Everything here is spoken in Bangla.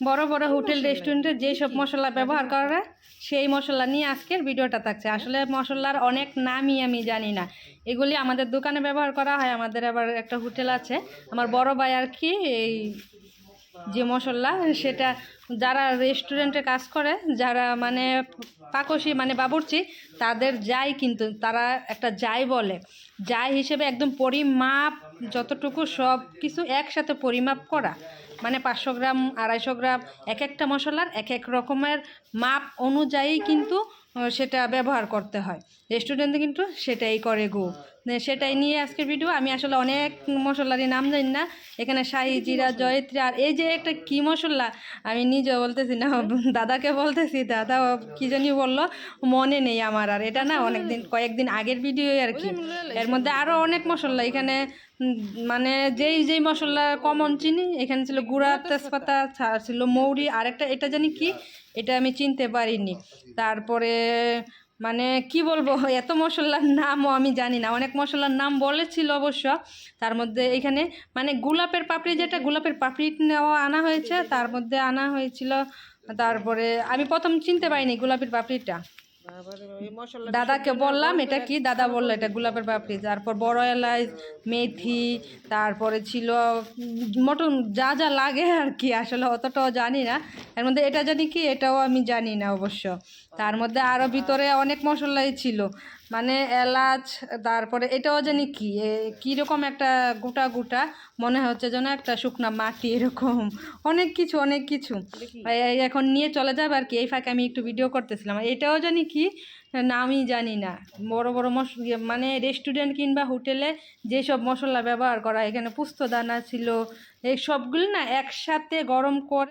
বড় বড় হোটেল রেস্টুরেন্টে যেসব মশলা ব্যবহার করে সেই মশলা নিয়ে আজকের ভিডিওটা থাকছে। আসলে মশলার অনেক নামই আমি জানি না। এগুলি আমাদের দোকানে ব্যবহার করা হয় আমাদের আবার একটা হোটেল আছে। আমার বড় ভাই আর কি এই যে মশলা, সেটা যারা রেস্টুরেন্টে কাজ করে, যারা মানে পাকসি মানে বাবুর্চি, তাদের যাই কিন্তু, তারা একটা যাই বলে। যাই হিসেবে একদম পরিমাপ, যতটুকু সব কিছু একসাথে পরিমাপ করা। মানে পাঁচশো গ্রাম, আড়াইশো গ্রাম, এক একটা মশলার এক এক রকমের মাপ অনুযায়ী কিন্তু সেটা ব্যবহার করতে হয়। রেস্টুরেন্টে কিন্তু সেটাই করে গো। সেটাই নিয়ে আজকের ভিডিও আমি আসলে অনেক মশলারই নাম জানি না। এখানে শাহি জিরা জয়ত্রী আর এই যে একটা কী মশলা আমি নিজেও বলতেছি না দাদাকে বলতেছি দাদা কী জানি বলল মনে নেই আমার আর। এটা না অনেকদিন কয়েকদিন আগের ভিডিও আর কি। এর মধ্যে আরও অনেক মশলা এখানে মানে যেই যেই মশলা কমন চিনি এখানে ছিল গুঁড়া তেজপাতা। ছিল মৌরি আরেকটা এটা জানি কি এটা আমি চিনতে পারিনি। তারপরে মানে কি বলব, এত মশলার নামও আমি জানি না। অনেক মশলার নাম বলেছিল অবশ্য। তার মধ্যে এখানে মানে গোলাপের পাপড়ি যেটা, গোলাপের পাপড়ি নেওয়া আনা হয়েছে। তার মধ্যে আনা হয়েছিল, তারপরে আমি প্রথম চিনতে পারিনি গোলাপের পাপড়িটা। দাদাকে বললাম এটা কি? দাদা বলল এটা গোলাপের পাপড়ি। তারপর বড় এলাচ মেথি তারপরে ছিল মটন যা যা লাগে আর কি আসলে অতটাও জানি না। এর মধ্যে এটা জানি কি এটাও আমি জানি না অবশ্য। তার মধ্যে আরও ভিতরে অনেক মশলাই ছিল। মানে এলাচ তারপরে এটাও জানি কি কীরকম একটা গোটা গোটা মনে হচ্ছে যেন একটা শুকনা মাটি এরকম। অনেক কিছু অনেক কিছু। এখন নিয়ে চলে যাবে আর কি এই ফাঁকে আমি একটু ভিডিও করতেছিলাম। এটাও জানি কি নামই জানি না। বড় বড় মশ ইয়ে মানে রেস্টুরেন্ট কিংবা হোটেলে যেসব মশলা ব্যবহার করা এখানে পুস্তদানা ছিল এই সবগুলো না একসাথে গরম করে